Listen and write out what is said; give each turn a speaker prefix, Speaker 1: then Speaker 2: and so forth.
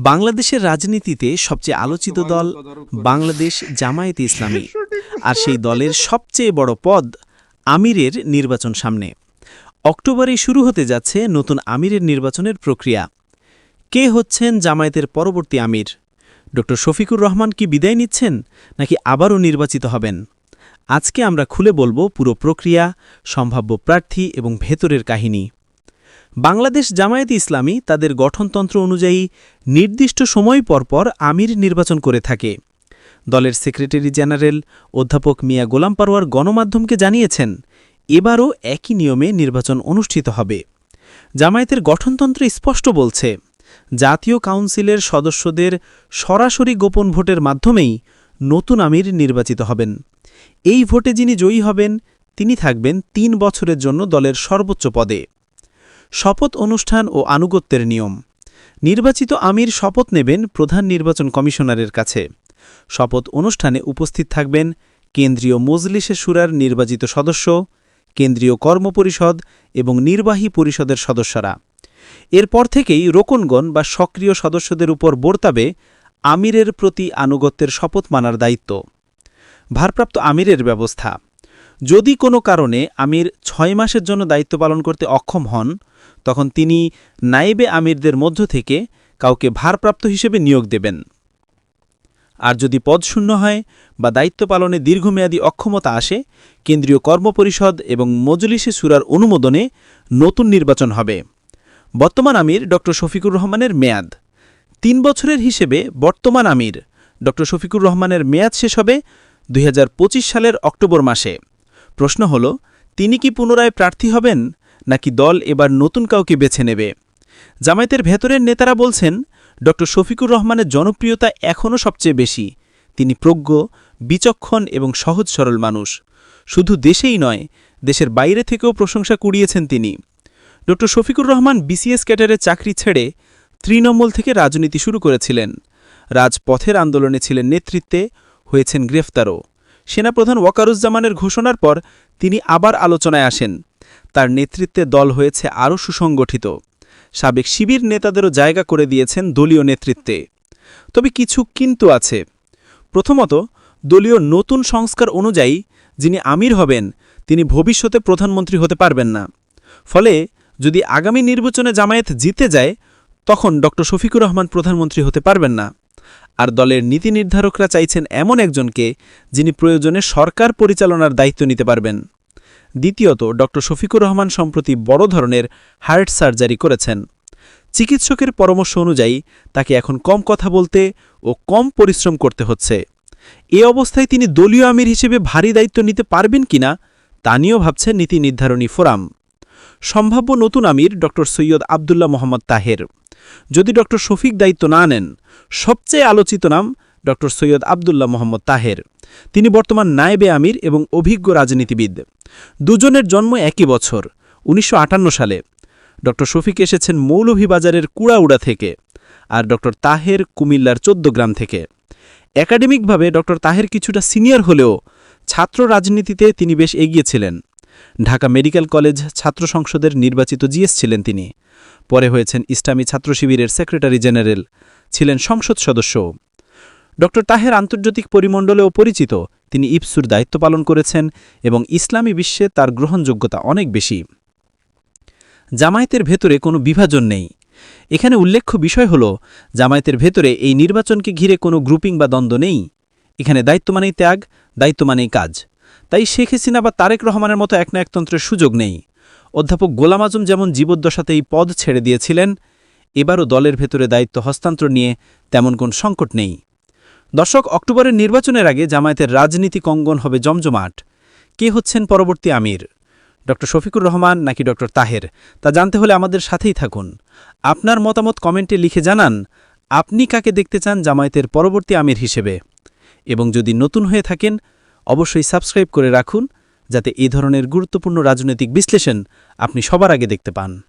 Speaker 1: বাংলাদেশের রাজনীতিতে সবচেয়ে আলোচিত দল বাংলাদেশ জামায়াতে ইসলামী। আর সেই দলের সবচেয়ে বড় পদ আমিরের নির্বাচন সামনে। অক্টোবরে শুরু হতে যাচ্ছে নতুন আমিরের নির্বাচনের প্রক্রিয়া। কে হচ্ছেন জামায়াতের পরবর্তী আমির? ড শফিকুর রহমান কি বিদায় নিচ্ছেন নাকি আবারও নির্বাচিত হবেন? আজকে আমরা খুলে বলব পুরো প্রক্রিয়া সম্ভাব্য প্রার্থী এবং ভেতরের কাহিনী। বাংলাদেশ জামায়াত ইসলামী তাদের গঠনতন্ত্র অনুযায়ী নির্দিষ্ট সময় পরপর আমির নির্বাচন করে থাকে। দলের সেক্রেটারি জেনারেল অধ্যাপক মিয়া গোলাম পারোয়ার গণমাধ্যমকে জানিয়েছেন, এবারও একই নিয়মে নির্বাচন অনুষ্ঠিত হবে। জামায়াতের গঠনতন্ত্র স্পষ্ট বলছে, জাতীয় কাউন্সিলের সদস্যদের সরাসরি গোপন ভোটের মাধ্যমেই নতুন আমির নির্বাচিত হবেন। এই ভোটে যিনি জয়ী হবেন, তিনি থাকবেন তিন বছরের জন্য দলের সর্বোচ্চ পদে। শপথ অনুষ্ঠান ও আনুগত্যের নিয়ম। নির্বাচিত আমির শপথ নেবেন প্রধান নির্বাচন কমিশনারের কাছে। শপথ অনুষ্ঠানে উপস্থিত থাকবেন কেন্দ্রীয় মজলিসে সুরার নির্বাচিত সদস্য, কেন্দ্রীয় কর্মপরিষদ এবং নির্বাহী পরিষদের সদস্যরা। এরপর থেকেই রোকনগণ বা সক্রিয় সদস্যদের উপর বর্তাবে আমিরের প্রতি আনুগত্যের শপথ মানার দায়িত্ব। ভারপ্রাপ্ত আমিরের ব্যবস্থা। যদি কোনো কারণে আমির ছয় মাসের জন্য দায়িত্ব পালন করতে অক্ষম হন তখন তিনি নাইবে আমিরদের মধ্য থেকে কাউকে ভারপ্রাপ্ত হিসেবে নিয়োগ দেবেন। আর যদি পদ শূন্য হয় বা দায়িত্ব পালনে দীর্ঘমেয়াদী অক্ষমতা আসে, কেন্দ্রীয় কর্মপরিষদ এবং মজলিসে সুরার অনুমোদনে নতুন নির্বাচন হবে। বর্তমান আমির ড. শফিকুর রহমানের মেয়াদ। তিন বছরের হিসেবে বর্তমান আমির ড. শফিকুর রহমানের মেয়াদ শেষ হবে দুই হাজার পঁচিশ সালের অক্টোবর মাসে। প্রশ্ন হল, তিনি কি পুনরায় প্রার্থী হবেন? নাকি দল এবার নতুন কাউকে বেছে নেবে? জামায়াতের ভেতরের নেতারা বলছেন, ড. শফিকুর রহমানের জনপ্রিয়তা এখনও সবচেয়ে বেশি। তিনি প্রজ্ঞ, বিচক্ষণ এবং সহজ সরল মানুষ। শুধু দেশেই নয়, দেশের বাইরে থেকেও প্রশংসা কুড়িয়েছেন তিনি। ড. শফিকুর রহমান বিসিএস ক্যাডারের চাকরি ছেড়ে তৃণমূল থেকে রাজনীতি শুরু করেছিলেন। রাজপথের আন্দোলনে ছিলেন নেতৃত্বে, হয়েছেন গ্রেফতারও। সেনাপ্রধান ওয়াকারুজ্জামানের ঘোষণার পর তিনি আবার আলোচনায় আসেন। তার নেতৃত্বে দল হয়েছে আরও সুসংগঠিত। সাবেক শিবির নেতাদেরও জায়গা করে দিয়েছেন দলীয় নেতৃত্বে। তবে কিছু কিন্তু আছে। প্রথমত, দলীয় নতুন সংস্কার অনুযায়ী যিনি আমির হবেন, তিনি ভবিষ্যতে প্রধানমন্ত্রী হতে পারবেন না। ফলে, যদি আগামী নির্বাচনে জামায়াত জিতে যায়, তখন ড. শফিকুর রহমান প্রধানমন্ত্রী হতে পারবেন না। আর দলের নীতি নির্ধারকরা চাইছেন এমন একজনকে যিনি প্রয়োজনে সরকার পরিচালনার দায়িত্ব নিতে পারবেন। দ্বিতীয়ত, ড. শফিকুর রহমান সম্প্রতি বড় ধরনের হার্ট সার্জারি করেছেন। চিকিৎসকের পরামর্শ অনুযায়ী, তাকে এখন কম কথা বলতে ও কম পরিশ্রম করতে হচ্ছে। এ অবস্থায় তিনি দলীয় আমির হিসেবে ভারী দায়িত্ব নিতে পারবেন কিনা, তা নিয়েও ভাবছে নীতি নির্ধারণী ফোরাম। সম্ভাব্য নতুন আমির ড. সৈয়দ আবদুল্লাহ মোহাম্মদ তাহের। যদি ড. শফিক দায়িত্ব না নেন, সবচেয়ে আলোচিত নাম ড. সৈয়দ আবদুল্লাহ মোহাম্মদ তাহের। তিনি বর্তমান নায়েবে আমির এবং অভিজ্ঞ রাজনীতিবিদ। দুজনের জন্ম একই বছর, উনিশশো আটান্ন সালে। ড. শফিক এসেছেন মৌলভীবাজারের কুড়াউড়া থেকে আর ড. তাহের কুমিল্লার চোদ্দগ্রাম থেকে। একাডেমিকভাবে ড. তাহের কিছুটা সিনিয়র হলেও ছাত্র রাজনীতিতে তিনি বেশ এগিয়েছিলেন ঢাকা মেডিকেল কলেজ ছাত্র সংসদের নির্বাচিত জিএস ছিলেন তিনি। পরে হয়েছেন ইসলামী ছাত্র শিবিরের সেক্রেটারি জেনারেল, ছিলেন সংসদ সদস্য ড তাহের আন্তর্জাতিক পরিমণ্ডলেও পরিচিত। তিনি ইপসুর দায়িত্ব পালন করেছেন এবং ইসলামী বিশ্বে তার গ্রহণযোগ্যতা অনেক বেশি। জামায়াতের ভেতরে কোনো বিভাজন নেই। এখানে উল্লেখ্য বিষয় হল, জামায়াতের ভেতরে এই নির্বাচনকে ঘিরে কোনো গ্রুপিং বা দ্বন্দ্ব নেই। এখানে দায়িত্ব মানেই ত্যাগ, দায়িত্ব মানেই কাজ। তাই শেখ হাসিনা বা তারেক রহমানের মতো এক না একতন্ত্রের সুযোগ নেই। অধ্যাপক গোলাম আজম যেমন জীবদ্দশাতে এই পদ ছেড়ে দিয়েছিলেন, এবারও দলের ভেতরে দায়িত্ব হস্তান্তর নিয়ে তেমন কোন সংকট নেই। দর্শক অক্টোবরের নির্বাচনের আগে জামায়াতের রাজনীতি কঙ্গন হবে জমজমাট। কে হচ্ছেন পরবর্তী আমির? ড. শফিকুর রহমান নাকি ড. তাহের? তা জানতে হলে আমাদের সাথেই থাকুন। আপনার মতামত কমেন্টে লিখে জানান, আপনি কাকে দেখতে চান জামায়াতের পরবর্তী আমির হিসেবে? এবং যদি নতুন হয়ে থাকেন, অবশ্যই সাবস্ক্রাইব করে রাখুন, যাতে এ ধরনের গুরুত্বপূর্ণ রাজনৈতিক বিশ্লেষণ আপনি সবার আগে দেখতে পান।